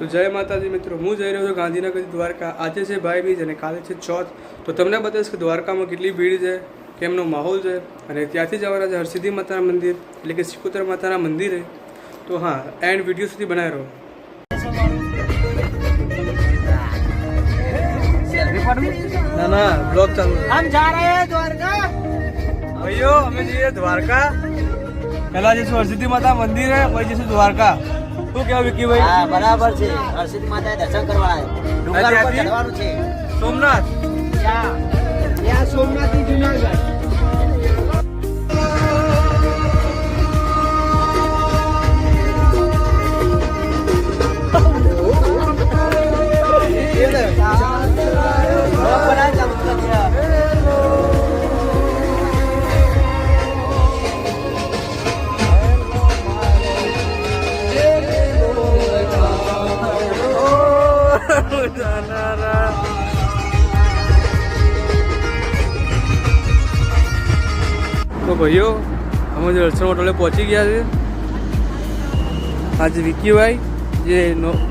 તો જય માતાજી મિત્રો હું જઈ રહ્યો છું ગાંધીનગર દ્વારકા આજે છે ભાઈ બીજ અને કાલે છે ચોથ તો તમને બતાવીશ કે દ્વારકામાં કેટલી ભીડ છે કેમનો માહોલ છે અને ત્યાંથી જવાના છે હરસિદ્ધિ માતાના મંદિર એટલે કે સિકોતર માતાના મંદિરે તો હા એન્ડ વિડીયો સુધી બનાવી રહો ના ના બ્લોગ ચાલુ हम जा रहे हैं द्वारका ભાઈઓ અમે જઈએ દ્વારકા પહેલા જઈશું હરસિદ્ધિ માતા મંદિરે પછી જઈશું દ્વારકા શું કહેવાય વિકીભાઈ હા બરાબર છે. હર્ષિત માતા દર્શન કરવા ડુંગર ઉપર ચડવાનું છે. સોમનાથ. ત્યાં સોમનાથથી જુનાગઢ? તો ભાઈઓ અમે જે દર્શન હોટલે પહોંચી ગયા છે આજે વિકીભાઈ જે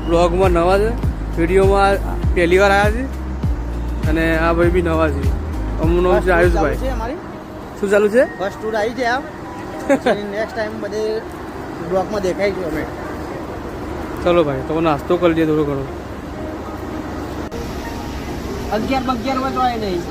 બ્લોગમાં નવા છે વિડીયોમાં પહેલી વાર આવ્યા છે અને આ ભાઈ બી નવા છે. અમનું નામ છે આયુષભાઈ. છે અમારી? શું ચાલુ છે? ફર્સ્ટ ટૂર આવી છે આ નેક્સ્ટ ટાઈમ બધે બ્લોગમાં દેખાય છે અમે. ચલો ભાઈ તમે નાસ્તો કરી દે થોડો ઘણો. અગિયાર અગિયારમાં તો આવે નહીં.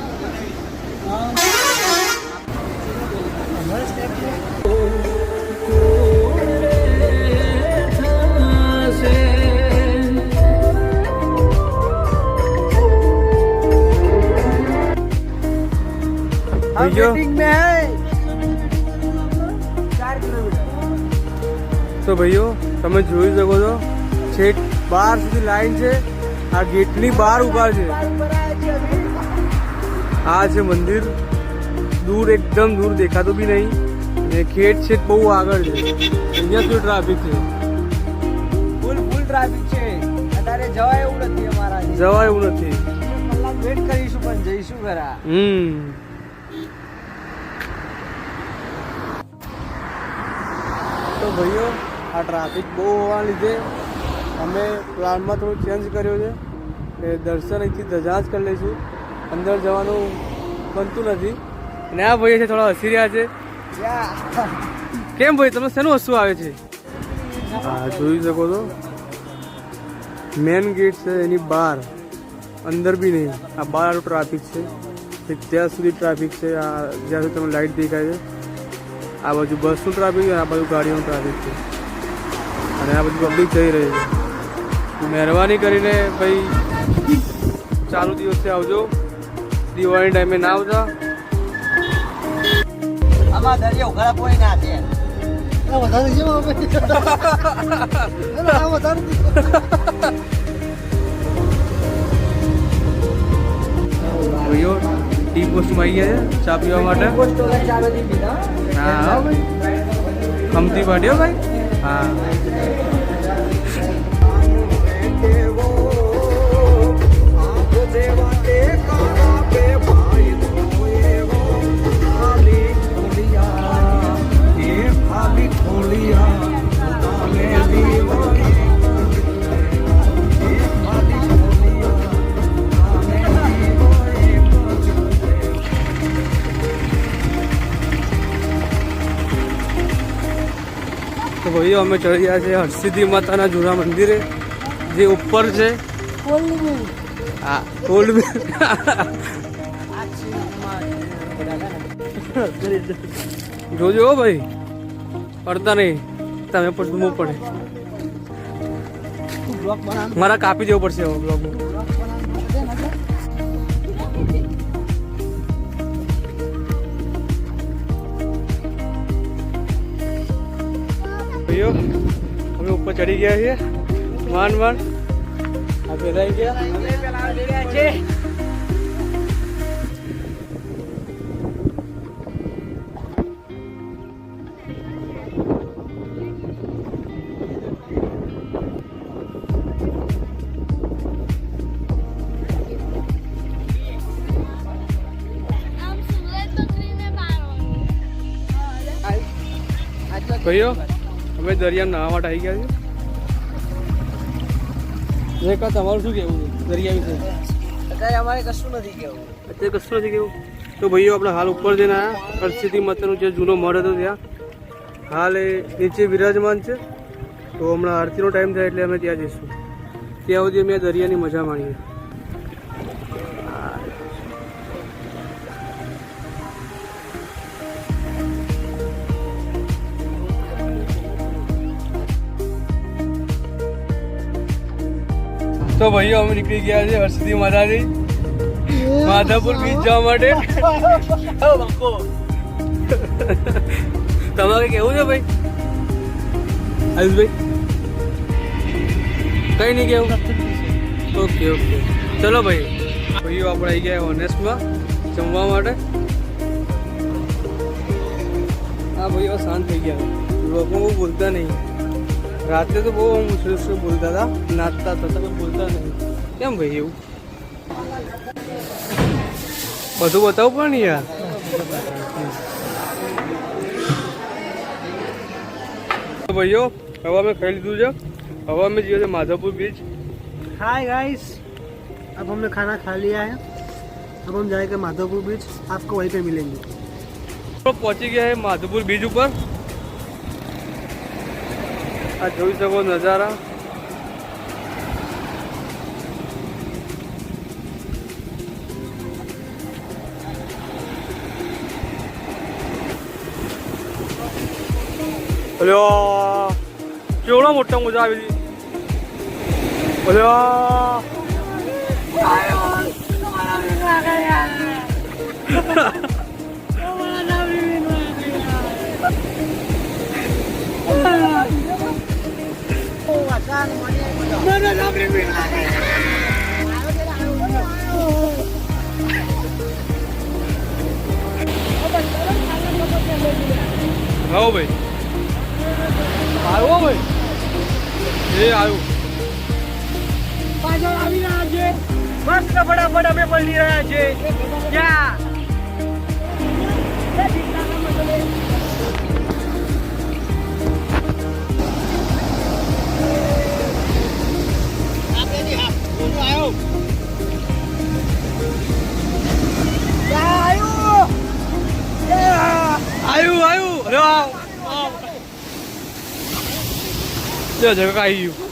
તો ભાઈઓ તમે જોઈ શકો છો છેક બાર સુધી લાઈન છે આ ગેટની બહાર ઊભા છે. આ છે મંદિર. દૂર એકદમ દૂર દેખાતું બી નહીં. અને ખેડ છે બહુ આગળ છે. અહીંયા શું ટ્રાફિક છે? ફૂલ ફૂલ ટ્રાફિક છે. અત્યારે જવાય એવું નથી અમારા જવાય એવું નથી. કલાક વેટ કરીશું પણ જઈશું ખરા. હમ. તો ભાઈઓ આ ટ્રાફિક બહુ હોવા લીધે અમે પ્લાનમાં થોડું ચેન્જ કર્યો છે. કે દર્શન અહીંથી ધજા જ કરી લઈશું. અંદર જવાનું બનતું નથી. અને આ ભાઈ છે થોડા હસી રહ્યા છે. કેમ ભાઈ, તમને શેનું હસવું આવે છે? હા જોઈ શકો છો. મેન ગેટ છે, એની બહાર. અંદર બી નહીં. આ બહાર ટ્રાફિક છે. ત્યાં સુધી ટ્રાફિક છે, આ જ્યાં સુધી તમને લાઇટ દેખાય છે. આ બાજુ બસનું ટ્રાફિક છે, આ બાજુ ગાડીનું ટ્રાફિક છે. અને આ બધું પબ્લિક જઈ રહી છે. મહેરબાની કરીને ભાઈ, ચાલુ દિવસે આવજો. દિવાળી ટાઈમે ના આવતા. આમાં દરિયો ના છે ભાઈઓ ટી પોસ્ટમાં આવી ગયા છે ચા પીવા માટે. હા હા ભાઈ ખમતી પાડ્યો ભાઈ. હા. તો અમે ચડી ગયા છે, હરસિદ્ધિ માતાના જૂના મંદિરે, જે ઉપર છે. હા ઓલ્ડ જોજો ભાઈ, પડતા નહીં, તમે પણ પડે. મારા કાપી દેવું પડશે બ્લોગમાં ભાઈઓ અમે ઉપર ચડી ગયા છીએ. માંડ માંડ આ ભેરાઈ ગયા. છે ભાઈઓ અમે દરિયામાં નાહવા માટે આવી ગયા છીએ. રેખા તમારું શું કહેવું? દરિયા વિશે? અત્યારે અમારે કશું નથી કેવું અત્યારે કશું નથી કેવું તો ભાઈઓ આપણે હાલ ઉપર જઈને આવ્યા પરિસ્થિતિ માતાનો જે જૂનો મઢ હતો ત્યાં. હાલ એ નીચે વિરાજમાન છે. તો હમણાં આરતીનો ટાઈમ થાય એટલે અમે ત્યાં જઈશું. ત્યાં સુધી અમે દરિયાની મજા માણીએ. તો ભાઈઓ, અમે નીકળી ગયા છે હરસિદ્ધિ માતાજી. માધાપુર બીચ જવા માટે. તમારે કેવું છે ભાઈ? આયુષભાઈ? કઈ નહીં કેવું? Okay okay. ચલો ભાઈ. ભાઈઓ, આપણે આવી ગયા ઓનેસ્ટમાં જમવા માટે. હા, ભાઈઓ, શાંત થઈ ગયા. લોકો બોલતા નહીં. રાત્રે તો બહુ આમ ઉછળ બોલતા હતા નાચતા હતા તમે બોલતા નહીં કેમ ભાઈ એવું બધું બતાવું પણ ને યાર તો ભાઈઓ હવે અમે ખાઈ લીધું છે હવે અમે જઈએ છીએ માધવપુર બીચ हाय गाइस अब हमने खाना खा लिया है अब हम जाएंगे माधवपुर बीच आपको वहीं पे मिलेंगे તો પહોંચી ગયા છે માધવપુર બીચ ઉપર આ જોઈ શકો નજારા અલ્યો કેવડો મોટા મજા આવી હતી અલ્યો આવો ભાઈ. આવો ભાઈ. એ આવ્યો પાછળ આવી રહ્યા છે. મસ્ત ફટાફટ અમે પલટી રહ્યા છે ક્યાં? જો જગ આવી ગયું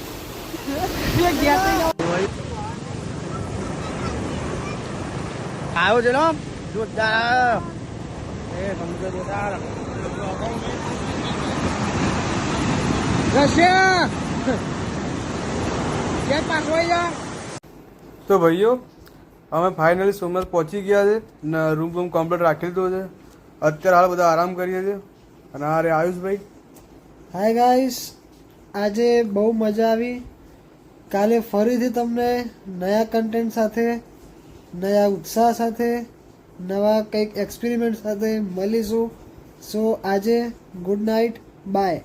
આવ્યો છે ને જોરદાર એ સમુદ્ર જોરદાર રશિયા ક્યાં પાછો તો ભાઈઓ અમે ફાઇનલી સોમનાથ પહોંચી ગયા છે ને રૂમ રૂમ કમ્પ્લીટ રાખી લીધો છે. અત્યારે હાલ બધા આરામ કરીએ છીએ અને આ રે આયુષભાઈ. હાય ગાઈસ આજે બહુ મજા આવી. કાલે ફરીથી તમને નયા કન્ટેન્ટ સાથે, નયા ઉત્સાહ સાથે, નવા કંઈક એક્સપેરિમેન્ટ સાથે મળીશું. સો આજે ગુડ નાઇટ બાય